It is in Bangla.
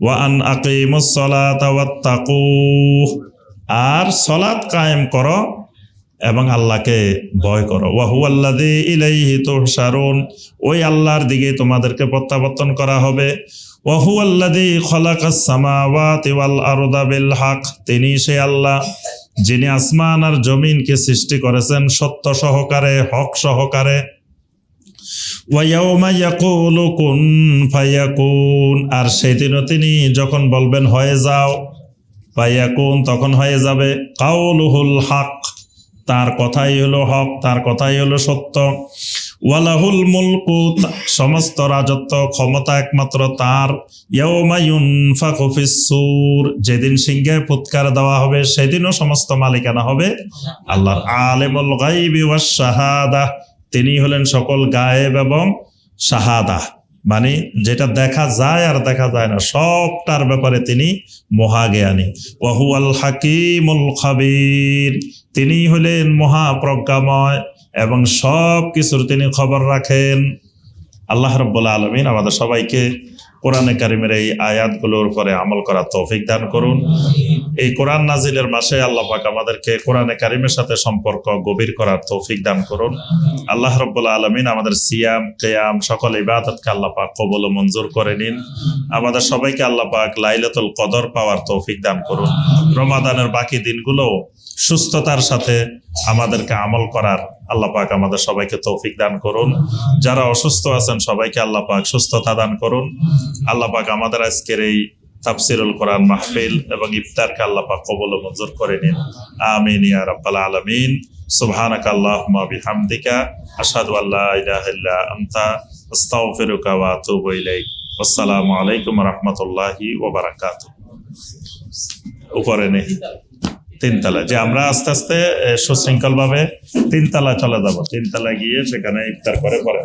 ওয়া আন আকিমুস সালাতা ওয়াত্তাকু আর সলাৎ কায়েম করো এবং আল্লাহকে ভয় করো। ওয়াহুয়াল্লাদি ইলাইহি তুহশারুন। ওই আল্লাহর দিকে তোমাদেরকে প্রত্যাবর্তন করা হবে। ওয়াহুয়াল্লাদি খলাকাস সামাওয়াতি ওয়াল আরদা বিল হক। তিনি সে আল্লাহ যিনি আসমান আর জমিনকে সৃষ্টি করেছেন সত্য সহকারে, হক সহকারে। ওয়াইয়াউমা ইয়াকুলু কুন আর সেদিনও তিনি যখন বলবেন, হয়ে যাও। ফায়াকুন তখন হয়ে যাবে। কাউলুহুল হক, তার কথাই হলো হক, তার কথাই হলো সত্য। ওয়ালাহুল মুলকু সমস্ত রাজত্ব, ক্ষমতা একমাত্র তার। ফিস-সূর যেদিন সিংহে ফুৎকার দেওয়া হবে, সেদিনও সমস্ত মালিকানা হবে আল্লাহর আলিমুল গাইবি ওয়াস শাহাদা। তিনি হলেন সকল গায়েব এবং শাহাদা। মানে যেটা দেখা যায় আর দেখা যায় না, সবটার ব্যাপারে তিনি মহাজ্ঞানী। আল হাকিমুল খাবির, তিনি হলেন মহাপ্রজ্ঞাময় এবং সব কিছুর তিনি খবর রাখেন। আল্লাহ রব্বুল আলমিন আমাদের সবাইকে কোরআনে কারিমের এই আয়াতগুলোর উপরে আমল করা তৌফিক দান করুন। এই কোরআন নাজিলের মাসে আল্লাহ পাক আমাদেরকে কোরআনে কারিমের সাথে সম্পর্ক গভীর করার তৌফিক দান করুন। আল্লাহ রব্বুল আলমিন আমাদের সিয়াম, কেয়াম, সকল ইবাদতকে আল্লাহ পাক কবল ও মঞ্জুর করে নিন। আমাদের সবাইকে আল্লাহ পাক লাইলাতুল কদর পাওয়ার তৌফিক দান করুন। রমাদানের বাকি দিনগুলো সুস্থতার সাথে আমাদেরকে আমল করার আল্লাহ পাক আমাদের সবাইকে তৌফিক দান করুন। যারা অসুস্থ আছেন সবাইকে আল্লাহ পাক সুস্থতা দান করুন। আল্লাহ পাক আমাদের আজকের এই তাফসিরুল কোরআন মাহফিল এবং ইফতারকে আল্লাহ পাক কবল মঞ্জুর করে নিন। আমিন ইয়া রাব্বাল আলামিন। সুবহানাকা আল্লাহুম্মা বিহামদিকা। আশহাদু আল্লা ইলাহা ইল্লা আনতা। আস্তাগফিরুকা ওয়া আতুবু ইলাইক। আসসালামু আলাইকুম ওয়া রাহমাতুল্লাহি ওয়া বারাকাতুহু। উপরে নেই। তিনতলা। যে আমরা আস্তে আস্তে সুশৃঙ্খল ভাবে তিনতলা চলে যাব। তিনতলা গিয়ে সেখানে ইফতার করে পরে।